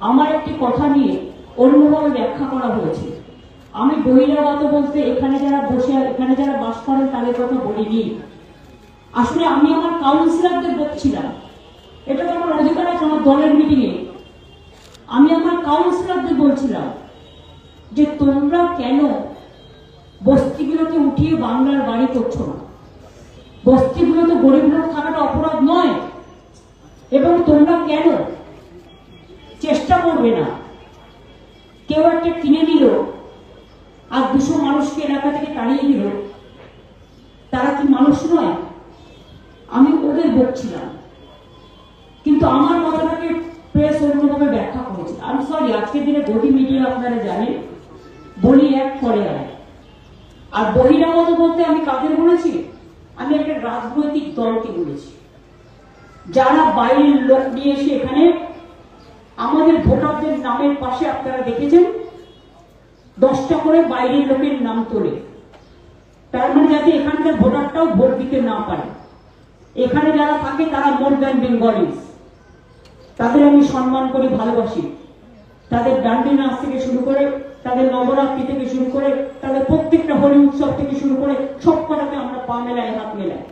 আমার একটি কথা নিয়ে অন্যভাবে ব্যাখ্যা করা হয়েছে। আমি বহিরাগত বলতে এখানে যারা বসে, এখানে যারা বাস করেন তাদের কথা বলিনি। আসলে আমি আমার কাউন্সিলরদের বলছিলাম। এটা তো আমার অধিকার আছে আমার দলের মিটিংয়ে আমি আমার কাউন্সিলরদের বলছিলাম যে তোমরা কেন বস্তিগুলোকে উঠিয়ে বাংলার বাড়ি করছ না? বস্তিগুলোতে গরিব লোক থাকাটা অপরাধ নয়। এবং তোমরা কেন চেষ্টা করবে না। কেউ একটা কিনে নিল আর দুশো মানুষকে এলাকা থেকে তাড়িয়ে দিল। তারা কি মানুষ নয়? আমি ওদের বকছিলাম। কিন্তু আমার কথাটাকে প্রেস অন্যভাবে ব্যাখ্যা করেছে। আমি সরি আজকের দিনে গতি মিডিয়া আপনারা জানেন। বলি এক করে আর। আর বহিরাগত বলতে আমি কাদের বলেছি? আমি একটা রাজনৈতিক দলকে বলেছি। যারা বাইরের লোক নিয়ে এসে এখানে আমাদের ভোটারদের নামের পাশে আপনারা দেখেছেন? দশটা করে বাইরের লোকের নাম তোলে। তার মানে যাতে এখানকার ভোটারটাও ভোট দিতে না পারে। এখানে যারা থাকে, তারা মোর দ্যান বেঙ্গলিস তাদের আমি সম্মান করি, ভালোবাসি। তাদের ডান্ডি নাচ থেকে শুরু করে, তাদের নবরাত্রি থেকে শুরু করে, তাদের প্রত্যেকটা হোলি উৎসব থেকে শুরু করে সব কটাতে আমরা পা মেলায়, হাত মেলায়।